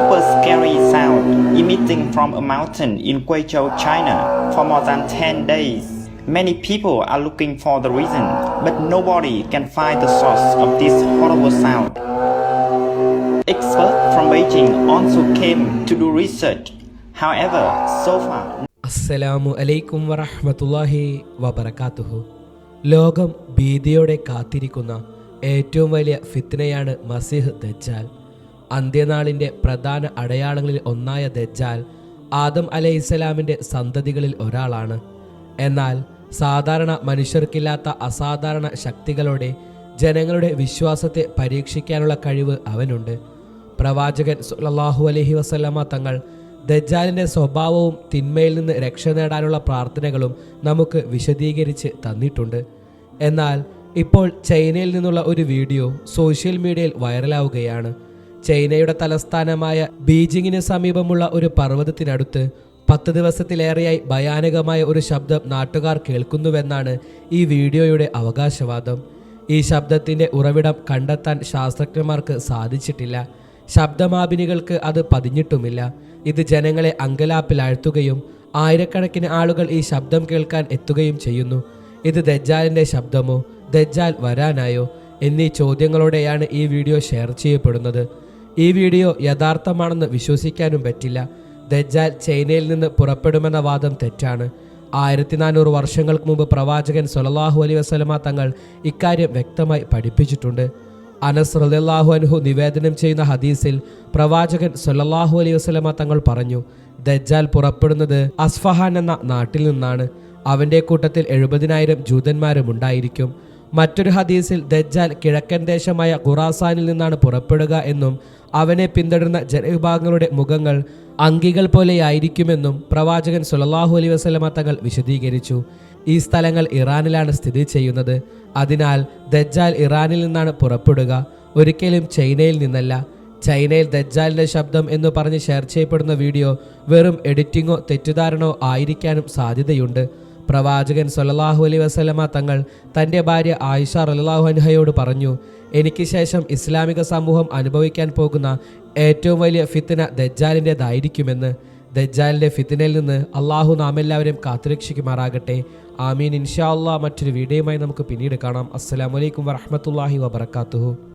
super scary sound emitting from a mountain in Guizhou, China for more than 10 days. Many people are looking for the reason, but nobody can find the source of this horrible sound. Experts from Beijing also came to do research. However, so far, അസ്സലാമു അലൈക്കും വറഹ്മത്തുള്ളാഹി വബറകാതുഹു ലോകം ഭീതിയോടെ കാത്തിരിക്കുന്ന ഏറ്റവും വലിയ ഫിത്നയാണ് മസിഹ് ദജ്ജാൽ അന്ത്യനാളിന്റെ പ്രധാന അടയാളങ്ങളിൽ ഒന്നായ ദജ്ജാൽ ആദം അലൈഹിസ്സലാമിന്റെ സന്തതികളിൽ ഒരാളാണ്. എന്നാൽ സാധാരണ മനുഷ്യർക്കില്ലാത്ത അസാധാരണ ശക്തികളോടെ ജനങ്ങളുടെ വിശ്വാസത്തെ പരീക്ഷിക്കാനുള്ള കഴിവ് അവനുണ്ട്. പ്രവാചകൻ സുല്ലാഹു അലഹി വസ്ലമ തങ്ങൾ ദജ്ജാലിന്റെ സ്വഭാവവും തിന്മയിൽ നിന്ന് രക്ഷ നേടാനുള്ള പ്രാർത്ഥനകളും നമുക്ക് വിശദീകരിച്ച് തന്നിട്ടുണ്ട്. എന്നാൽ ഇപ്പോൾ ചൈനയിൽ നിന്നുള്ള ഒരു വീഡിയോ സോഷ്യൽ മീഡിയയിൽ വൈറലാവുകയാണ്. ചൈനയുടെ തലസ്ഥാനമായ ബീജിങ്ങിന് സമീപമുള്ള ഒരു പർവതത്തിനടുത്ത് പത്ത് ദിവസത്തിലേറെയായി ഭയാനകമായ ഒരു ശബ്ദം നാട്ടുകാർ കേൾക്കുന്നുവെന്നാണ് ഈ വീഡിയോയുടെ അവകാശവാദം. ഈ ശബ്ദത്തിന്റെ ഉറവിടം കണ്ടെത്താൻ ശാസ്ത്രജ്ഞന്മാർക്ക് സാധിച്ചിട്ടില്ല. ശബ്ദമാപിനികൾക്ക് അത് പതിഞ്ഞിട്ടുമില്ല. ഇത് ജനങ്ങളെ അങ്കലാപ്പിലാഴ്ത്തുകയും ആയിരക്കണക്കിന് ആളുകൾ ഈ ശബ്ദം കേൾക്കാൻ എത്തുകയും ചെയ്യുന്നു. ഇത് ദജ്ജാലിന്റെ ശബ്ദമോ ദജ്ജാൽ വരാനായോ എന്നീ ചോദ്യങ്ങളോടെയാണ് ഈ വീഡിയോ ഷെയർ ചെയ്യപ്പെടുന്നത്. ഈ വീഡിയോ യഥാർത്ഥമാണെന്ന് വിശ്വസിക്കാനും പറ്റില്ല. ദജ്ജാൽ ചൈനയിൽ നിന്ന് പുറപ്പെടുമെന്ന വാദം തെറ്റാണ്. ആയിരത്തി നാനൂറ് വർഷങ്ങൾക്ക് മുമ്പ് പ്രവാചകൻ സൊലല്ലാഹു അലൈ വസ്ലമ തങ്ങൾ ഇക്കാര്യം വ്യക്തമായി പഠിപ്പിച്ചിട്ടുണ്ട്. അനസ് റലാഹു അനുഹു നിവേദനം ചെയ്യുന്ന ഹദീസിൽ പ്രവാചകൻ സൊല്ലല്ലാഹു അലൈഹി വസ്ലമ തങ്ങൾ പറഞ്ഞു ദജ്ജാൽ പുറപ്പെടുന്നത് അസ്ഫഹാൻ എന്ന നാട്ടിൽ നിന്നാണ്. അവന്റെ കൂട്ടത്തിൽ എഴുപതിനായിരം ജൂതന്മാരും ഉണ്ടായിരിക്കും. മറ്റൊരു ഹദീസിൽ ദജ്ജാൽ കിഴക്കൻ ദേശമായ ഖുറാസാനിൽ നിന്നാണ് പുറപ്പെടുക എന്നും അവനെ പിന്തുടരുന്ന ജനവിഭാഗങ്ങളുടെ മുഖങ്ങൾ അങ്കികൾ പോലെയായിരിക്കുമെന്നും പ്രവാചകൻ സുലല്ലാഹു അലൈ വസ്ലമ തങ്ങൾ വിശദീകരിച്ചു. ഈ സ്ഥലങ്ങൾ ഇറാനിലാണ് സ്ഥിതി ചെയ്യുന്നത്. അതിനാൽ ദജ്ജാൽ ഇറാനിൽ നിന്നാണ് പുറപ്പെടുക. ഒരിക്കലും ചൈനയിൽ നിന്നല്ല. ചൈനയിൽ ദജ്ജാലിന്റെ ശബ്ദം എന്ന് പറഞ്ഞ് ഷെയർ ചെയ്യപ്പെടുന്ന വീഡിയോ വെറും എഡിറ്റിങ്ങോ തെറ്റിദ്ധാരണോ ആയിരിക്കാനും സാധ്യതയുണ്ട്. പ്രവാചകൻ സൊല്ലാഹു അലൈ വസ്ലമ തങ്ങൾ തന്റെ ഭാര്യ ആയിഷ റലാഹു അൻഹയോട് പറഞ്ഞു എനിക്ക് ശേഷം ഇസ്ലാമിക സമൂഹം അനുഭവിക്കാൻ പോകുന്ന ഏറ്റവും വലിയ ഫിത്തിന ദജ്ജാലിന്റെതായിരിക്കുമെന്ന്. ദജ്ജാലിന്റെ ഫിത്തിനയിൽ നിന്ന് അള്ളാഹു നാം എല്ലാവരെയും കാത്തുരക്ഷിക്കുമാറാകട്ടെ. ആമീൻ. ഇൻഷാ അള്ളാഹ് മറ്റൊരു വീഡിയോയുമായി നമുക്ക് പിന്നീട് കാണാം. അസ്സലാമലൈക്കും വറഹമത്തല്ലാഹി വബർക്കാത്തുഹു